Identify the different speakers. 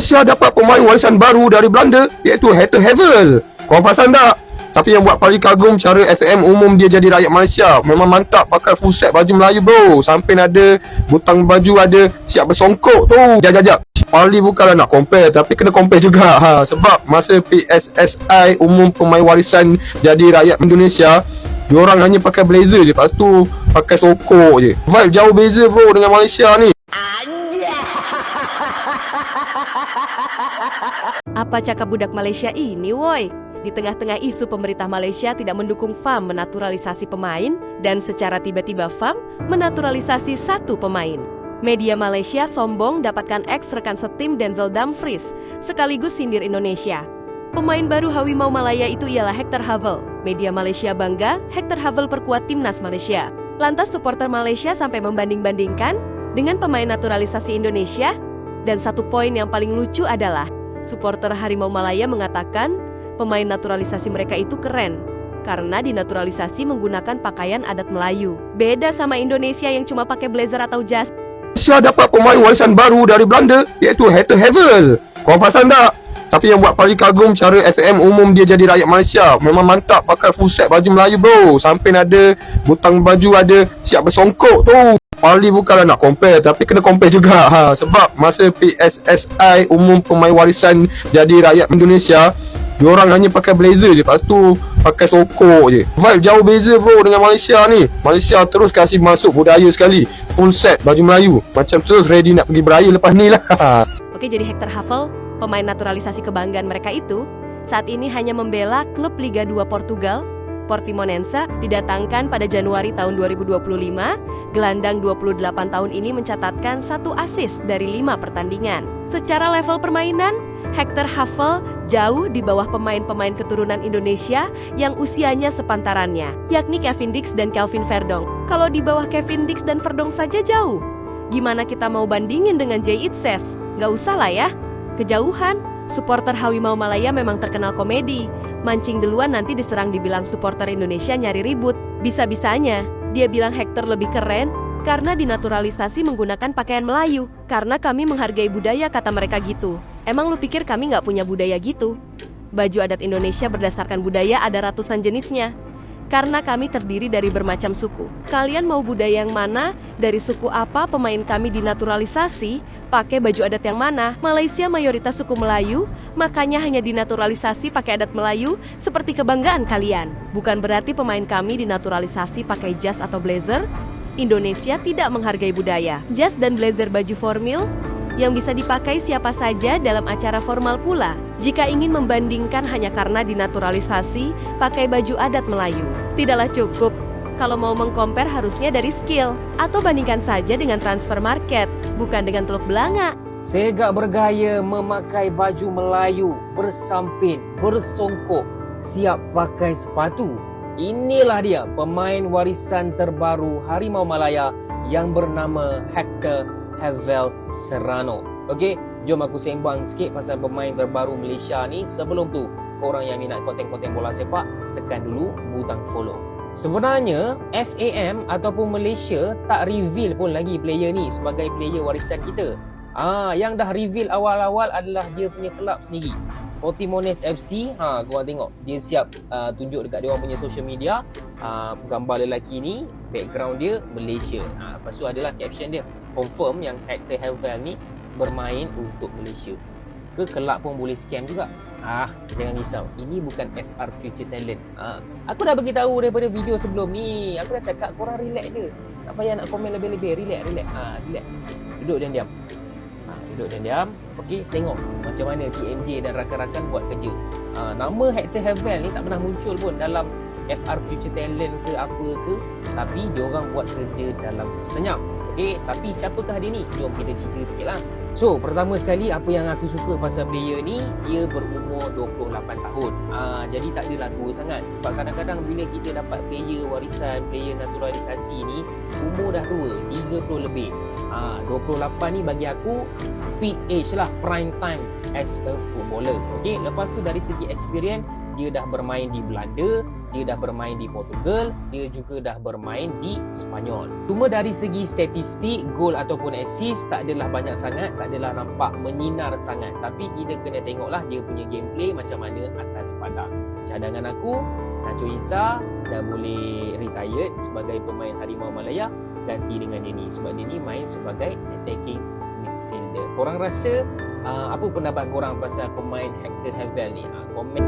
Speaker 1: Malaysia dapat pemain warisan baru dari Belanda iaitu Hector Havel. Kau perasan tak? Tapi yang buat paling kagum cara FM umum dia jadi rakyat Malaysia. Memang mantap pakai full set baju Melayu bro. Sampai ada, butang baju ada, siap bersongkok tu. Jap, jap, jap. Pali bukanlah nak compare tapi kena compare juga. Ha, sebab masa PSSI umum pemain warisan jadi rakyat Indonesia, diorang hanya pakai blazer je. Lepas tu pakai sokok je. Vibe jauh beza bro dengan Malaysia ni.
Speaker 2: Apa cakap budak Malaysia ini, woi? Di tengah-tengah isu pemerintah Malaysia tidak mendukung FAM menaturalisasi pemain dan secara tiba-tiba FAM menaturalisasi satu pemain. Media Malaysia sombong dapatkan ex rekan setim Denzel Dumfries sekaligus sindir Indonesia. Pemain baru Hawi Mau Malaya itu ialah Hector Havel. Media Malaysia bangga Hector Havel perkuat timnas Malaysia. Lantas supporter Malaysia sampai membanding-bandingkan dengan pemain naturalisasi Indonesia dan satu poin yang paling lucu adalah supporter Harimau Malaya mengatakan pemain naturalisasi mereka itu keren karena dinaturalisasi menggunakan pakaian adat Melayu. Beda sama Indonesia yang cuma pakai blazer atau jas.
Speaker 1: Malaysia dapat pemain warisan baru dari Belanda iaitu Hector Havel. Kau perasan tak? Tapi yang buat paling kagum cara FM umum dia jadi rakyat Malaysia. Memang mantap pakai full set baju Melayu bro. Sampai ada, butang baju ada, siap bersongkok tu. Pali bukanlah nak compare tapi kena compare juga. Ha, sebab masa PSSI umum pemain warisan jadi rakyat Indonesia, diorang hanya pakai blazer je. Lepas tu pakai sokok je. Vibe jauh beza bro dengan Malaysia ni. Malaysia terus kasih masuk budaya sekali. Full set baju Melayu. Macam terus ready nak pergi beraya lepas ni lah.
Speaker 2: Oke, jadi Hector Havel, pemain naturalisasi kebanggaan mereka itu, saat ini hanya membela klub Liga 2 Portugal, Portimonense, didatangkan pada Januari tahun 2025. Gelandang 28 tahun ini mencatatkan satu assist dari lima pertandingan. Secara level permainan, Hector Havel jauh di bawah pemain-pemain keturunan Indonesia yang usianya sepantarannya, yakni Kevin Dix dan Kelvin Verdong. Kalau di bawah Kevin Dix dan Verdong saja jauh, gimana kita mau bandingin dengan Jay Itzes? Gak usah lah ya, kejauhan. Supporter Hawi Mau Malaya memang terkenal komedi. Mancing duluan nanti diserang dibilang supporter Indonesia nyari ribut. Bisa-bisanya, dia bilang Hector lebih keren karena dinaturalisasi menggunakan pakaian Melayu. Karena kami menghargai budaya kata mereka gitu. Emang lu pikir kami nggak punya budaya gitu? Baju adat Indonesia berdasarkan budaya ada ratusan jenisnya. Karena kami terdiri dari bermacam suku. Kalian mau budaya yang mana? Dari suku apa pemain kami dinaturalisasi? Pakai baju adat yang mana? Malaysia mayoritas suku Melayu, makanya hanya dinaturalisasi pakai adat Melayu seperti kebanggaan kalian. Bukan berarti pemain kami dinaturalisasi pakai jas atau blazer. Indonesia tidak menghargai budaya. Jas dan blazer baju formal yang bisa dipakai siapa saja dalam acara formal pula. Jika ingin membandingkan hanya karena dinaturalisasi pakai baju adat Melayu, tidaklah cukup. Kalau mau mengkompar harusnya dari skill atau bandingkan saja dengan transfer market, bukan dengan teluk belanga.
Speaker 3: Segak bergaya memakai baju Melayu, bersamping, bersongkok, siap pakai sepatu. Inilah dia pemain warisan terbaru Harimau Malaya yang bernama Hector Havel Serrano. Okey, jom aku sembang sikit pasal pemain terbaru Malaysia ni. Sebelum tu, korang yang minat konten-konten bola sepak, tekan dulu butang follow. Sebenarnya, FAM ataupun Malaysia tak reveal pun lagi player ni sebagai player warisan kita. Ah, yang dah reveal awal-awal adalah dia punya kelab sendiri. Portimones FC, ha korang tengok dia siap uh, tunjuk dekat dia punya social media uh, gambar lelaki ni background dia Malaysia. Ha lepas tu adalah caption dia confirm yang Hector Havel ni bermain untuk Malaysia. Ke kelab pun boleh scam juga. Ah, jangan risau. Ini bukan FR Future Talent. Ah, aku dah bagi tahu daripada video sebelum ni. Aku dah cakap korang relax je. Tak payah nak komen lebih-lebih. Relax, relax. Ah, relax. Duduk dan diam. Ah, duduk dan diam. Okey, tengok macam mana TMJ dan rakan-rakan buat kerja. Ah, nama Hector Havel ni tak pernah muncul pun dalam FR Future Talent ke apa ke. Tapi diorang buat kerja dalam senyap. Okey, tapi siapakah dia ni? Jom kita cerita sikit lah. So, pertama sekali apa yang aku suka pasal player ni, dia berumur 28 tahun. Ah, jadi tak adalah tua sangat. Sebab kadang-kadang bila kita dapat player warisan, player naturalisasi ni, umur dah tua, 30 lebih. Ah, 28 ni bagi aku peak age lah, prime time as a footballer. Okey, lepas tu dari segi experience, dia dah bermain di Belanda, dia dah bermain di Portugal, dia juga dah bermain di Spanyol. Cuma dari segi statistik, gol ataupun assist tak adalah banyak sangat, tak adalah nampak menyinar sangat. Tapi kita kena tengoklah dia punya gameplay macam mana atas padang. Cadangan aku, Nacho Isa dah boleh retired sebagai pemain Harimau Malaya ganti dengan ni sebab ni main sebagai attacking midfielder. Korang rasa uh, apa pendapat korang pasal pemain Hector Havel ni? Uh, komen